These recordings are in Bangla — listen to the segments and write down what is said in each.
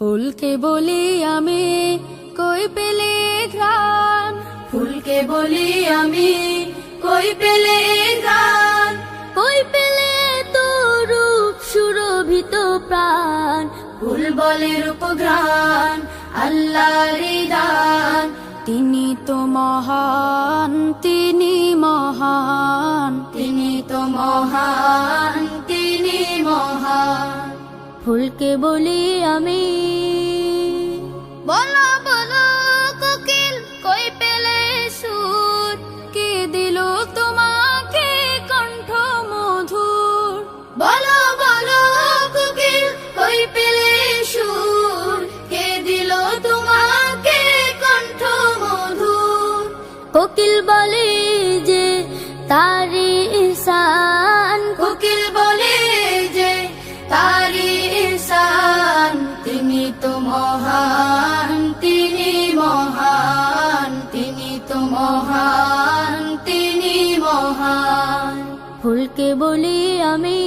ফুলকে বলি আমি, কই পেলে ঘ্রাণ? ফুলকে বলি আমি, কই পেলে গান কই পেলে তো রূপ সুরভিত প্রাণ? ফুল বলে রূপগ্রান আল্লাহর দান। তিনি তো মহান, তিনি মহান। ফুলকে বলি আমি। বলো বলো কোকিল কই পেলে সুর? কে দিল তোমাকে কণ্ঠ মধুর? বলো বলো কোকিল কই পেলে সুর? কে দিল তোমাকে কণ্ঠ মধুর? কোকিল বলে যে তারি তিনি তো মহান তিনি মহান। ফুলকে বলি আমি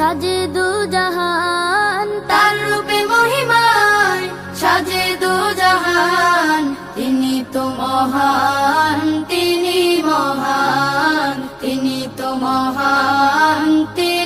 সাজে দু জাহান, তার রূপে মহিমায় সাজে দু জাহান। তিনি তো মহান, তিনি মহান, তিনি তো মহান, তিনি